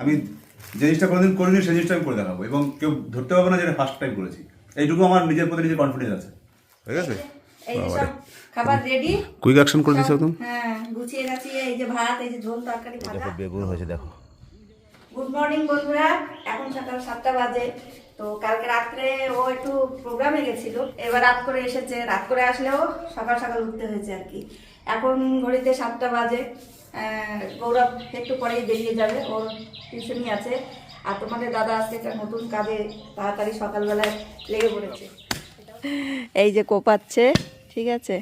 আমি যে জিনিসটা কোনোদিন করিনি সেই জিনিসটা আমি করে দেখাবো এবং কেউ ধরতে পারবে না যে ফার্স্ট টাইম করেছি। এইটুকু আমার নিজের প্রতি নিজের কনফিডেন্স আছে। ঠিক আছে? এই যে সব খাবার রেডি কুইক অ্যাকশন করে দিয়েছে একদম? হ্যাঁ গুছিয়ে গাছিয়ে এই যে ভাত এই যে ঝোল তরকারি ভাজা। বেগুন হয়েছে দেখো। গুড মর্নিং বন্ধুরা। এখন সকাল সাতটা বাজে। তো কালকে রাত্রে ও একটু প্রোগ্রামে গেছিল। এবার রাত করে এসেছে। রাত করে আসলেও সকাল সকাল উঠতে হয়েছে আর কি। এখন ঘড়িতে সাতটা বাজে। গৌরব একটু পরেই বেরিয়ে যাবে। ওর টিউশনই আছে। আর তোমাদের দাদা আজকে একটা নতুন কাজে তাড়াতাড়ি সকালবেলায় লেগে পড়েছে। এই যে কোপাচ্ছে, ঠিক আছে?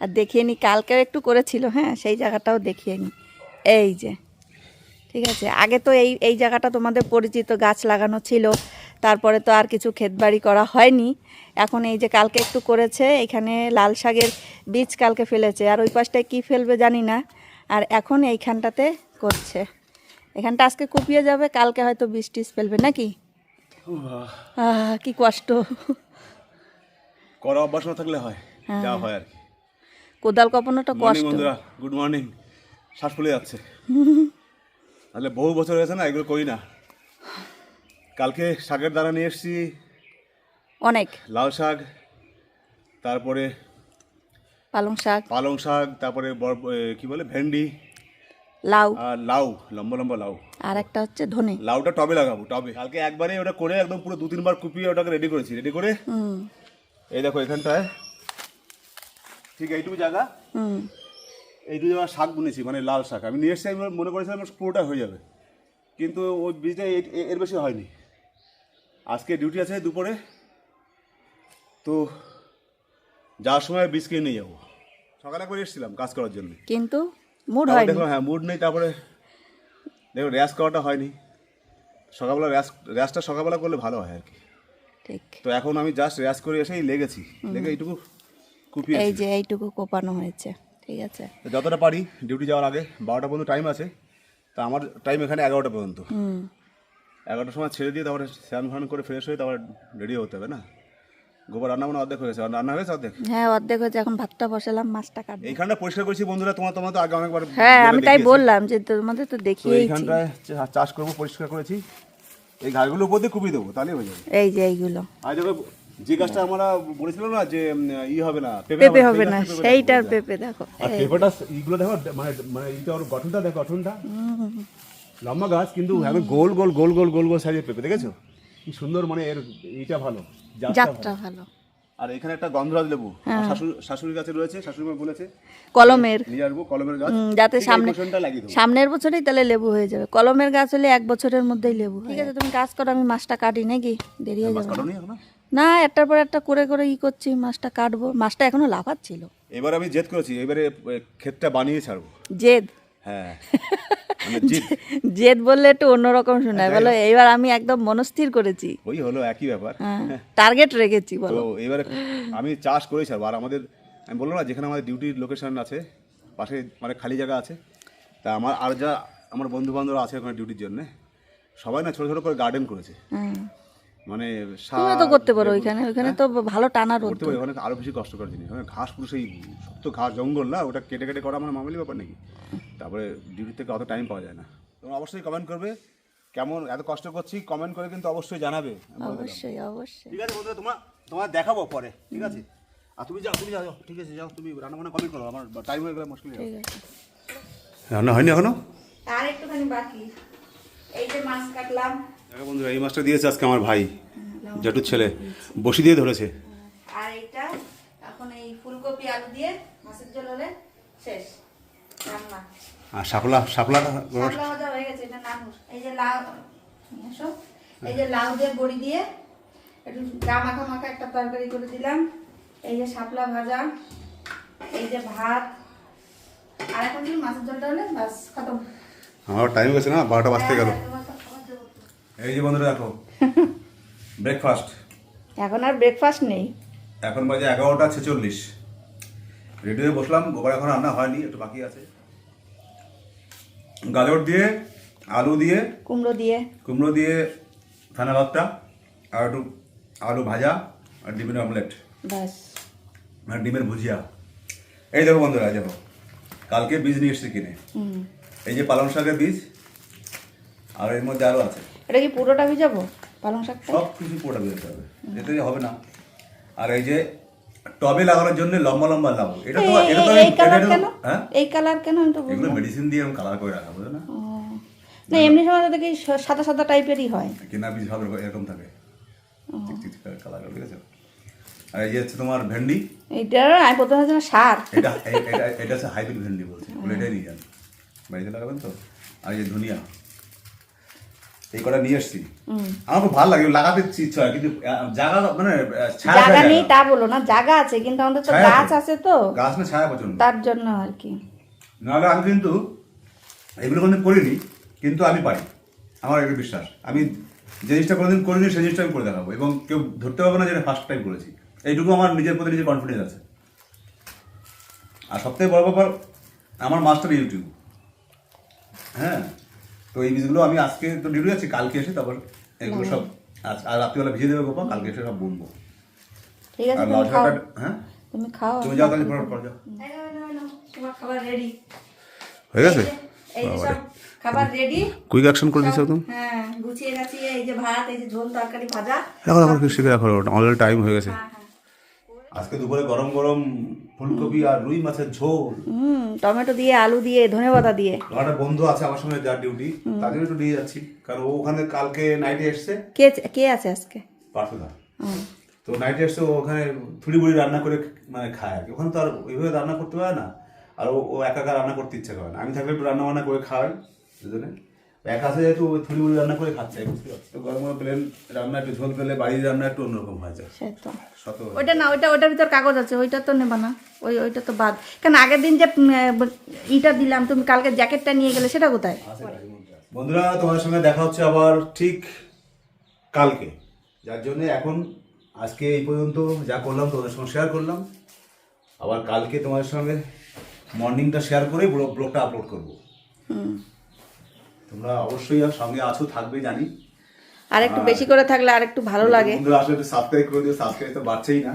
আর দেখিয়ে নি, কালকেও একটু করেছিল হ্যাঁ? সেই জায়গাটাও দেখিয়ে নি। এই যে, ঠিক আছে? আগে তো এই এই জায়গাটা তোমাদের পরিচিত, গাছ লাগানো ছিল। তারপরে তো আর কিছু ক্ষেতবাড়ি করা হয়নি। এখন এই যে কালকে একটু করেছে, এখানে লাল শাকের বীজ কালকে ফেলেছে। আর ওই পাশটায় কী ফেলবে জানি না। আর এখন এইখানটাতে করছে। এখানটা আজকে কুপিয়ে যাবে কালকে হয়তো বীজ টিজ ফেলবে নাকি? কি কষ্ট। করা অভ্যাস না থাকলে হয় যা হয় আর কি। কোদাল কপানোটা কষ্ট। বন্ধুরা। গুড মর্নিং শ্বাস ফুলে যাচ্ছে। তাহলে বহু বছর হয়েছে না এগুলো করি না। কালকে শাকের দানা নিয়ে এসেছি অনেক। লাল শাক তারপরে পালং শাক। পালং শাক তারপরে কি বলে ভেন্ডি। লাউ। আর লাউ লম্বা লম্বা লাউ। আর একটা হচ্ছে ধনে। লাউটা টবে লাগাবো টবে। কালকে একবারে ওটা করে একদম পুরো দু তিনবার কুপিয়ে ওটাকে রেডি করেছি। রেডি করে? এই দেখো এখানটায়। ঠিক এইটুকু জায়গা? হুম। এইটুকু জায়গা শাক বুনেছি মানে লাল শাক। আমি নিয়ে আমি মনে করেছিলাম আমার পুরোটা হয়ে যাবে। কিন্তু ওই বীজটা এর বেশি হয়নি। আজকে ডিউটি আছে দুপুরে। তো যাওয়ার সময় বীজ কিনে নিয়ে যাব। সকালে করে এসেছিলাম কাজ করার জন্য। কিন্তু মুড হয়নি। দেখলাম হ্যাঁ মুড নেই তারপরে দেখো র্যাস করাটা হয়নি। সকালবেলা র্যাস র্যাসটা সকালবেলা করলে ভালো হয় আর কি। ঠিক। তো এখন আমি জাস্ট র্যাস করে এসেই লেগেছি। লেগে এইটুকু এই কুপিয়েছি। যে এইটুকু কোপানো হয়েছে ঠিক আছে। যতটা পারি ডিউটি যাওয়ার আগে বারোটা পর্যন্ত টাইম আছে। তা আমার টাইম এখানে এগারোটা পর্যন্ত। এগারোটার সময় ছেড়ে দিয়ে তারপরে স্নান ফান করে ফ্রেশ হয়ে তারপরে রেডি হতে হবে না? গোবর রান্না মানে অর্ধেক হয়ে গেছে আর রান্না হয়েছে অর্ধেক? হ্যাঁ অর্ধেক হয়েছে এখন ভাতটা বসালাম মাছটা কাটবো। এইখানটা পরিষ্কার করেছি বন্ধুরা তোমার তোমার তো আগে অনেকবার হ্যাঁ আমি তাই বললাম যে তোমাদের তো দেখিয়েছি। এইখানটায় চাষ করব পরিষ্কার করেছি। এই ঘাসগুলোর উপর দিয়ে কুপিয়ে দেবো তাহলে হয়ে যাবে। এই যে এইগুলো। আর দেখো যে গাছটা আমরা বলেছিলাম না যে ই হবে না পেঁপে হবে না সেইটার। পেঁপে দেখো। আর পেঁপেটা এইগুলো দেখো মানে মানে এইটা ওর গঠনটা দেখো গঠনটা। লম্বা গাছ কিন্তু আমি গোল গোল গোল গোল গোল গোল সাইজের পেঁপে দেখেছ? কি সুন্দর মানে এর এইটা ভালো। জাতটা ভালো। আর এখানে একটা গন্ধরাজ লেবু। আমার শাশুড়ি শাশুড়ি গাছে রয়েছে শাশুড়ি মা বলেছে কলমের। নিয়ে আসব কলমের গাছ। যাতে সামনে সামনের বছরেই তাহলে লেবু হয়ে যাবে। কলমের গাছ হলে এক বছরের মধ্যেই লেবু ঠিক আছে তুমি কাজ করো আমি মাছটা কাটি নাকি? দেরি হয়ে যাবে। না একটার পর একটা করে করে ই করছি মাছটা কাটবো। মাছটা এখনও লাফাচ্ছিল। এবার আমি জেদ করেছি এবারে ক্ষেতটা বানিয়ে ছাড়বো। জেদ? হ্যাঁ। মানে জেদ। বললে একটু অন্যরকম শোনায়। বলো এইবার আমি একদম মনস্থির করেছি। ওই হলো একই ব্যাপার। হ্যাঁ টার্গেট রেখেছি বলো। এবারে আমি চাষ করেছি আর আমাদের আমি বললাম না যেখানে আমাদের ডিউটির লোকেশন আছে পাশে মানে খালি জায়গা আছে তা আমার আর যা আমার বন্ধু বান্ধব আছে ওখানে ডিউটির জন্য সবাই না ছোট ছোট করে গার্ডেন করেছে। হ্যাঁ। মানে তুমিও তো করতে পারো ওইখানে ওইখানে তো ভালো টানা রোদ করতে পারি ওখানে আরও বেশি কষ্টকর জিনিস। ওখানে ঘাস পুরো সেই শক্ত ঘাস জঙ্গল না ওটা কেটে কেটে করা আমার মামুলি ব্যাপার নাকি? তারপরে ডিউটি থেকে অত টাইম পাওয়া যায় না। তোমরা অবশ্যই কমেন্ট করবে কেমন এত কষ্ট করছি কমেন্ট করে কিন্তু অবশ্যই জানাবে। অবশ্যই অবশ্যই। ঠিক আছে বন্ধুরা তোমার তোমার দেখাবো পরে ঠিক আছে? আর তুমি যাও তুমি যাও ঠিক আছে যাও তুমি রান্না বান্না কমপ্লিট করো আমার টাইম হয়ে গেলে মুশকিল রান্না হয়নি এখনও? আর একটুখানি বাকি। এই যে মাছ কাটলাম। দেখো বন্ধুরা এই মাছটা দিয়েছে আজকে আমার ভাই জেঠুর ছেলে। বসি দিয়ে ধরেছে। আর এইটা এখন এই ফুলকপি আলু দিয়ে মাছের ঝোল হলে শেষ। রান্না। আর শাপলা শাপলাটা শাপলা ভাজা হয়ে গেছে এটা নানুর। এই যে লাউ এসো। এই যে লাউ দিয়ে বড়ি দিয়ে একটু গা মাখা মাখা একটা তরকারি করে দিলাম। এই যে শাপলা ভাজা এই যে ভাত। আর এখন কি মাছের ঝোলটা হলে বাস খতম। আমার টাইম গেছে না বারোটা বাজতে গেল। এই যে বন্ধুরা দেখো ব্রেকফাস্ট এখন আর ব্রেকফাস্ট নেই। এখন বাজে এগারোটা ছেচল্লিশ। রেডি হয়ে বসলাম গোবর এখন রান্না হয়নি একটু বাকি আছে। গাজর দিয়ে আলু দিয়ে কুমড়ো দিয়ে। কুমড়ো দিয়ে থানা ভাতটা আর একটু আলু ভাজা আর ডিমের অমলেট বাস মানে ডিমের ভুজিয়া। এই দেখো বন্ধুরা দেখো কালকে বীজ নিয়ে এসেছি কিনে। হুম। এই যে পালং শাকের বীজ আর এর মধ্যে আরও আছে। এটা কি পুরোটা ভিজাবো? পালং শাকটা? সব কিছু পুরোটা বেরোতে হবে। এতে হবে না। আর এই যে টবে লাগানোর জন্য লম্বা লম্বা লাউ। এটা তো এটা তো এই- কালার কেন? হ্যাঁ? এই কালার কেন আমি তো এগুলো মেডিসিন দিয়ে আমি কালার করে রাখা বুঝলো না? না এমনি সময় তো দেখি সাদা সাদা টাইপেরই হয়। কেনা বীজ হবে এরকম থাকে। কালার ঠিক আছে আর এই যে হচ্ছে তোমার ভেন্ডি। এইটা আমি প্রথমে সার। এটা এটা এটা হচ্ছে হাইব্রিড ভেন্ডি বলছি। বলে এটাই নিয়ে যান। বাড়িতে লাগাবেন তো? আর এই ধনিয়া এই কটা নিয়ে এসছি। আমার খুব ভালো লাগে লাগাতে ইচ্ছা হয় কিন্তু আহ, জায়গা মানে জায়গা নেই তা বলো না জায়গা আছে কিন্তু আমাদের তো গাছ আছে। তো। গাছ না ছায়া প্রচণ্ড। তার জন্য আর কি। নাহলে আমি কিন্তু এগুলো কোনোদিন করিনি কিন্তু আমি পারি। আমার একটা বিশ্বাস। আমি যে জিনিসটা কোনোদিন করিনি সেই জিনিসটা আমি করে দেখাবো। এবং কেউ ধরতে পারবে না যে ফার্স্ট টাইম করেছি। এইটুকু আমার নিজের প্রতি নিজের কনফিডেন্স আছে। আর সবথেকে বড় ব্যাপার আমার মাস্টার ইউটিউব হ্যাঁ? তো এই বীজগুলো আমি আজকে তো ডিউটি আছি কালকে এসে তারপর এগুলো সব আজ আর রাত্রিবেলা ভিজিয়ে দেবে গোপা কালকে এসে সব বুনবো। ঠিক আছে আর তুমি খাও। হ্যাঁ? তুমি খাও তুমি যাও তাহলে পর পর যাও। তোমার খাবার রেডি হয়ে গেছে? এই যে সব খাবার রেডি কুইক অ্যাকশন করে হ্যাঁ গুছিয়ে গেছি এই যে ভাত এই যে ঝোল তরকারি ভাজা। এখন এখন কিছু শিখে রাখো অলরেডি টাইম হয়ে গেছে। হ্যাঁ হ্যাঁ। আজকে দুপুরে গরম গরম ফুলকপি আর রুই মাছের ঝোল। হুম টমেটো দিয়ে আলু দিয়ে ধনে পাতা দিয়ে একটা বন্ধু আছে আমার সঙ্গে যার ডিউটি তাকে একটু নিয়ে যাচ্ছি। কারণ ও ওখানে কালকে নাইটে এসছে। কে কে আছে আজকে? পার্থদা। তো নাইটে এসছে ও ওখানে থুড়ি বুড়ি রান্না করে মানে খায় আর কি। ওখানে তো আর ওইভাবে রান্না করতে পারে না। আর ও ও একা একা রান্না করতে ইচ্ছা করে না। আমি থাকলে একটু রান্না বান্না করে খাওয়াই দুজনে। একা আছে যেহেতু ওই থুড়ি বুড়ি রান্না করে খাচ্ছে বুঝতে পারছ? তো গরম গরম প্লেন রান্না একটু ঝোল পেলে বাড়ির রান্না একটু অন্যরকম হয়ে যায়। শত ওইটা না ওইটা ওইটার ভিতর কাগজ আছে ওইটা তো নেবা না। ওই ওইটা তো বাদ। কারণ আগের দিন যে ইটা দিলাম তুমি কালকে জ্যাকেটটা নিয়ে গেলে সেটা কোথায়? বন্ধুরা তোমাদের সঙ্গে দেখা হচ্ছে আবার ঠিক কালকে। যার জন্য এখন আজকে এই পর্যন্ত যা করলাম তোমাদের সঙ্গে শেয়ার করলাম। আবার কালকে তোমাদের সঙ্গে মর্নিংটা শেয়ার করে ব্লগটা আপলোড করব। হুম। তোমরা অবশ্যই আর সঙ্গে আছো থাকবে জানি। আর একটু বেশি করে থাকলে আর একটু ভালো লাগে। বন্ধুরা আসলে একটু সাবস্ক্রাইব করে দিও সাবস্ক্রাইব তো বাড়ছেই না।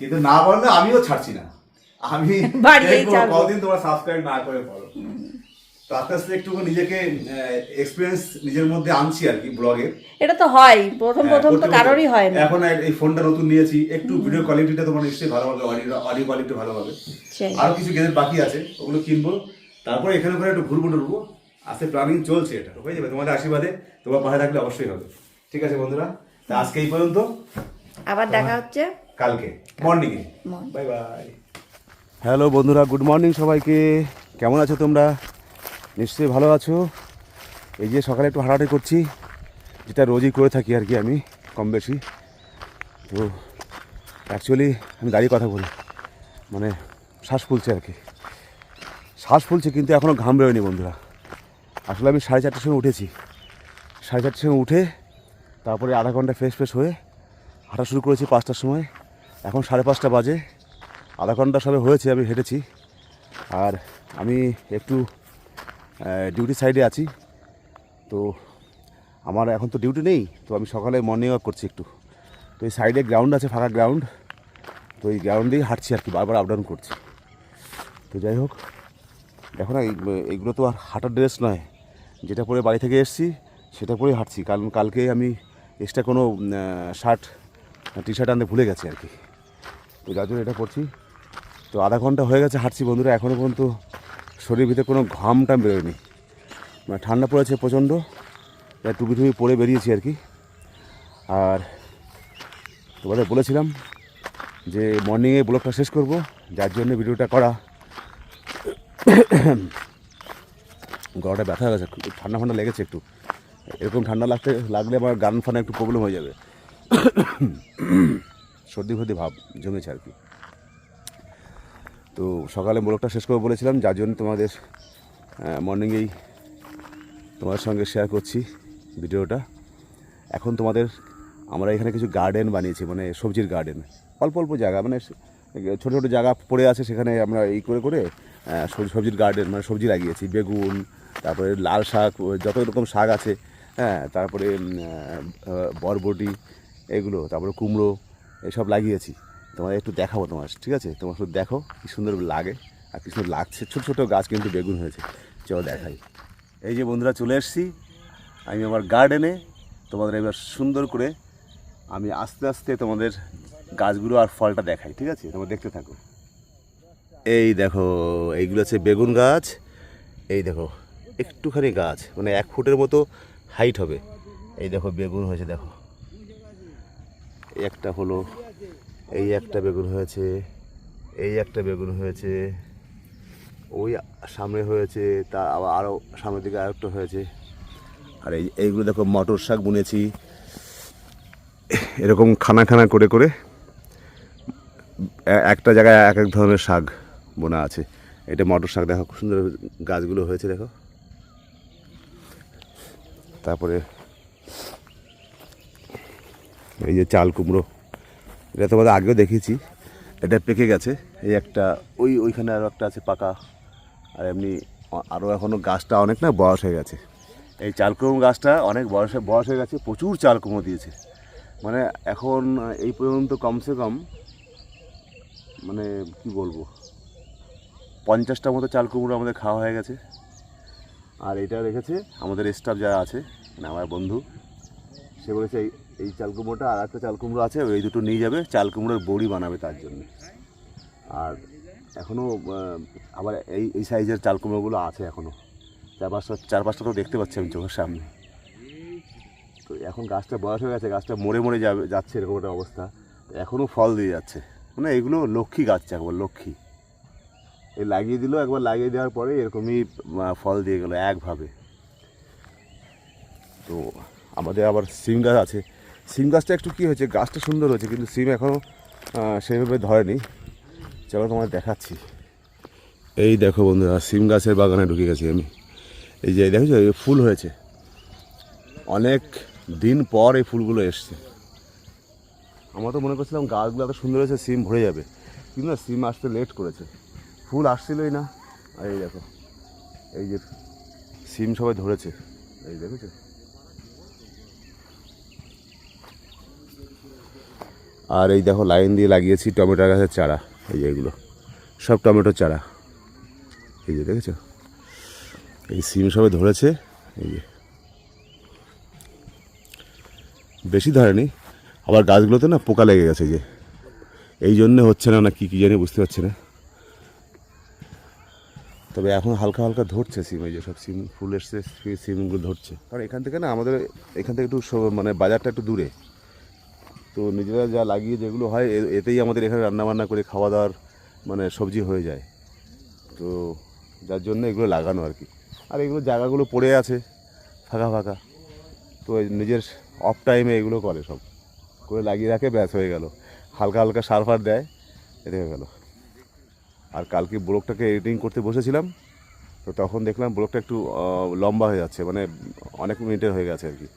কিন্তু না বললে আমিও ছাড়ছি না। আমি কতদিন তোমরা সাবস্ক্রাইব না করে বলো। তো আস্তে আস্তে একটু নিজেকে এক্সপিরিয়েন্স নিজের মধ্যে আনছি আর কি এটা তো হয় প্রথম প্রথম তো হ্যাঁ, কারোরই হয় না। এখন এই ফোনটা নতুন নিয়েছি একটু ভিডিও কোয়ালিটিটা তোমার নিশ্চয়ই ভালো হবে অডিও অডিও কোয়ালিটি ভালো হবে কিছু বাকি আছে ওগুলো কিনবো। তারপরে এখানে একটু ঘুরবো টুরবো। আজকে প্ল্যানিং চলছে এটা। হয়ে যাবে তোমাদের আশীর্বাদে তোমার পাশে থাকলে অবশ্যই হবে। ঠিক আছে বন্ধুরা তা আজকে এই পর্যন্ত। আবার দেখা হচ্ছে। কালকে। মর্নিংয়ে. বাই বাই হ্যালো বন্ধুরা গুড মর্নিং সবাইকে। কেমন আছো তোমরা? নিশ্চয়ই ভালো আছো। এই যে সকালে একটু হাঁটাহাঁটি করছি যেটা রোজই করে থাকি আর কি আমি কম বেশি। তো অ্যাকচুয়ালি আমি দাঁড়িয়ে কথা বলি মানে শ্বাস ফুলছে আর কি। শ্বাস ফুলছে কিন্তু এখনও ঘাম বেরোয়নি বন্ধুরা। আসলে আমি সাড়ে চারটের সময় উঠেছি। সাড়ে চারটের সময় উঠে তারপরে আধা ঘণ্টা ফ্রেশ ফ্রেশ হয়ে হাঁটা শুরু করেছি পাঁচটার সময়। এখন সাড়ে পাঁচটা বাজে। আধা ঘণ্টা সবে হয়েছে আমি হেঁটেছি। আর আমি একটু ডিউটি সাইডে আছি। তো আমার এখন তো ডিউটি নেই, তো আমি সকালে মর্নিং ওয়াক করছি একটু। তো এই সাইডে গ্রাউন্ড আছে, ফাঁকা গ্রাউন্ড তো এই গ্রাউন্ডেই হাঁটছি আর কি, বারবার আপ ডাউন করছি। তো যাই হোক, দেখো না, এই- এইগুলো তো আর হাঁটার ড্রেস নয়। যেটা পরে বাড়ি থেকে এসেছি, সেটা পরেই হাঁটছি। কারণ কালকে আমি এক্সট্রা কোনো শার্ট টি শার্ট আনতে ভুলে গেছি আর কি। তো যার জন্য এটা করছি। তো আধা ঘণ্টা হয়ে গেছে হাঁটছি বন্ধুরা এখনও পর্যন্ত শরীরের ভিতরে কোনো ঘামটা বেরোয়নি। মানে ঠান্ডা পড়েছে প্রচণ্ড টুপি টুপি পরে বেরিয়েছি আর কি। আর তোমাদের বলেছিলাম যে মর্নিংয়ে ব্লগটা শেষ করব, যার জন্য ভিডিওটা করা। গলাটা ব্যথা হয়ে গেছে ঠান্ডা ফান্ডা লেগেছে একটু। এরকম ঠান্ডা লাগতে, লাগলে আমার গান ফানে একটু প্রবলেম হয়ে যাবে। সর্দি ফর্দি ভাব জমেছে আর কি। তো সকালে ব্লগটা শেষ করে বলেছিলাম, যার জন্য তোমাদের মর্নিংয়েই তোমাদের সঙ্গে শেয়ার করছি ভিডিওটা। এখন তোমাদের, আমরা এখানে কিছু গার্ডেন বানিয়েছি মানে সবজির গার্ডেন অল্প অল্প জায়গা মানে ছোটো ছোটো জায়গা পড়ে আছে, সেখানে আমরা এই করে করে সবজি- সবজির গার্ডেন মানে সবজি লাগিয়েছি, বেগুন তারপরে লাল শাক যত রকম শাক আছে হ্যাঁ তারপরে বরবটি, এগুলো, তারপরে কুমড়ো, এসব লাগিয়েছি। তোমাদের একটু দেখাবো তোমার, ঠিক আছে? তোমার শুধু দেখো কি সুন্দর লাগে আর কি সুন্দর লাগছে। ছোটো ছোটো গাছ কিন্তু বেগুন হয়েছে। চলো দেখাই। এই যে বন্ধুরা, চলে এসেছি। আমি আমার গার্ডেনে তোমাদের এবার সুন্দর করে আমি আস্তে আস্তে তোমাদের গাছগুলো আর ফলটা দেখাই, ঠিক আছে? তোমরা দেখতে থাকো। এই দেখো, এইগুলো হচ্ছে বেগুন গাছ। এই দেখো একটুখানি গাছ মানে এক ফুটের মতো হাইট হবে। এই দেখো বেগুন হয়েছে, দেখো। একটা হলো, এই একটা বেগুন হয়েছে, এই একটা বেগুন হয়েছে, ওই সামনে হয়েছে তা আবার আরও সামনের দিকে আরেকটা হয়েছে। আর এই, এইগুলো দেখো মটর শাক বুনেছি। এরকম খানা খানা করে করে একটা জায়গায় এক এক ধরনের শাক বোনা আছে। এটা মটর শাক, দেখো, খুব সুন্দর গাছগুলো হয়েছে, দেখো। তারপরে এই যে চাল কুমড়ো, এটা তোমাদের আগেও দেখেছি এটা পেকে গেছে, এই একটা, ওই ওইখানে আরও একটা আছে পাকা, আর এমনি আরও এখনও গাছটা অনেক না বয়স হয়ে গেছে। এই চাল কুমড়ো গাছটা অনেক বয়স বয়স হয়ে গেছে, প্রচুর চাল কুমড়ো দিয়েছে। মানে এখন এই পর্যন্ত কমসে কম মানে কি বলব পঞ্চাশটা মতো চাল কুমড়ো আমাদের খাওয়া হয়ে গেছে। আর এটা রেখেছে আমাদের স্টাফ যারা আছে মানে আমার বন্ধু। সে বলেছে, এই এই চাল কুমড়োটা আর একটা চাল কুমড়ো আছে ওই দুটো নিয়ে যাবে, চাল কুমড়োর বড়ি বানাবে তার জন্য। আর এখনও আবার এই এই সাইজের চাল কুমড়োগুলো আছে এখনও চার পাঁচটা চার পাঁচটা তো দেখতে পাচ্ছি আমি চোখের সামনে। তো এখন গাছটা বয়স হয়ে গেছে, গাছটা মরে মরে যাবে, যাচ্ছে এরকম একটা অবস্থা। এখনও ফল দিয়ে যাচ্ছে। মানে এগুলো লক্ষ্মী গাছ, একবার লক্ষ্মী। এই লাগিয়ে দিল, একবার লাগিয়ে দেওয়ার পরে এরকমই ফল দিয়ে গেলো একভাবে। তো আমাদের আবার সিম গাছ আছে। সিম গাছটা একটু কী হয়েছে, গাছটা সুন্দর হয়েছে, কিন্তু সিম এখনও সেভাবে ধরেনি। চলো তোমার দেখাচ্ছি। এই দেখো বন্ধুরা, সিম গাছের বাগানে ঢুকে গেছি আমি। এই যে, দেখেছ? এই ফুল হয়েছে। অনেক দিন পর এই ফুলগুলো এসছে। আমরা তো মনে করছিলাম গাছগুলো এত সুন্দর হয়েছে, সিম ভরে যাবে। কিন্তু না, সিম আসতে লেট করেছে। ফুল আসছিলই না। আর এই দেখো, এই যে সিম সবাই ধরেছে। এই দেখেছ? আর এই দেখো, লাইন দিয়ে লাগিয়েছি টমেটো গাছের চারা। এই যে এগুলো, সব টমেটোর চারা। এই যে দেখেছ? এই সিম সবে ধরেছে। এই যে। বেশি ধরেনি, আবার গাছগুলোতে না পোকা লেগে গেছে যে। এই জন্যে হচ্ছে না না কী কী জানি বুঝতে পারছি না। তবে এখন হালকা হালকা ধরছে সিম, এই যে সব সিম, ফুল এসছে সিমগুলো ধরছে। কারণ এখান থেকে না আমাদের, এখান থেকে একটু মানে বাজারটা একটু দূরে। তো নিজেরা যা লাগিয়ে যেগুলো হয় এতেই আমাদের এখানে রান্নাবান্না করে খাওয়া দাওয়ার মানে সবজি হয়ে যায়। তো যার জন্য এগুলো লাগানো আর কি। আর এগুলো জায়গাগুলো পড়ে আছে, ফাঁকা ফাঁকা। তো নিজের অফ টাইমে এগুলো করে সব। করে লাগিয়ে রাখে, ব্যাস হয়ে গেল। হালকা হালকা সার ফার দেয় এটা হয়ে গেল। আর কালকে ব্লগটাকে এডিটিং করতে বসেছিলাম, তো তখন দেখলাম ব্লগটা একটু লম্বা হয়ে যাচ্ছে মানে অনেক মিনিটের হয়ে গেছে আর কি।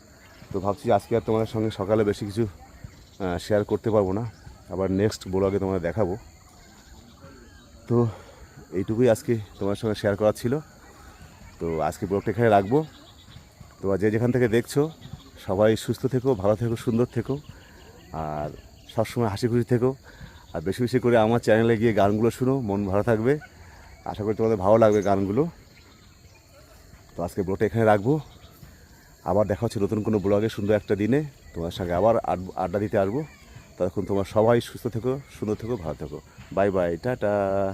তো ভাবছি আজকে আর তোমাদের সঙ্গে সকালে বেশি কিছু শেয়ার করতে পারব না, আবার নেক্সট ব্লগে তোমাদের দেখাবো। তো এইটুকুই আজকে তোমার সঙ্গে শেয়ার করার ছিল। তো আজকে ব্লগটা এখানে রাখব। তো যে যেখান থেকে দেখছ, সবাই সুস্থ থেকো, ভালো থেকো, সুন্দর থেকো, আর সবসময় হাসি খুশি থেকো। আর বেশি বেশি করে আমার চ্যানেলে গিয়ে গানগুলো শুনো, মন ভালো থাকবে। আশা করি তোমাদের ভালো লাগবে গানগুলো। তো আজকে ব্লগটা এখানে রাখব। আবার দেখা হচ্ছে নতুন কোনো ব্লগে সুন্দর একটা দিনে। তোমার সঙ্গে আবার আড- আড্ডা দিতে আসব। তখন তোমার সবাই সুস্থ থেকো, সুন্দর থেকো, ভালো থেকো। Bye bye tata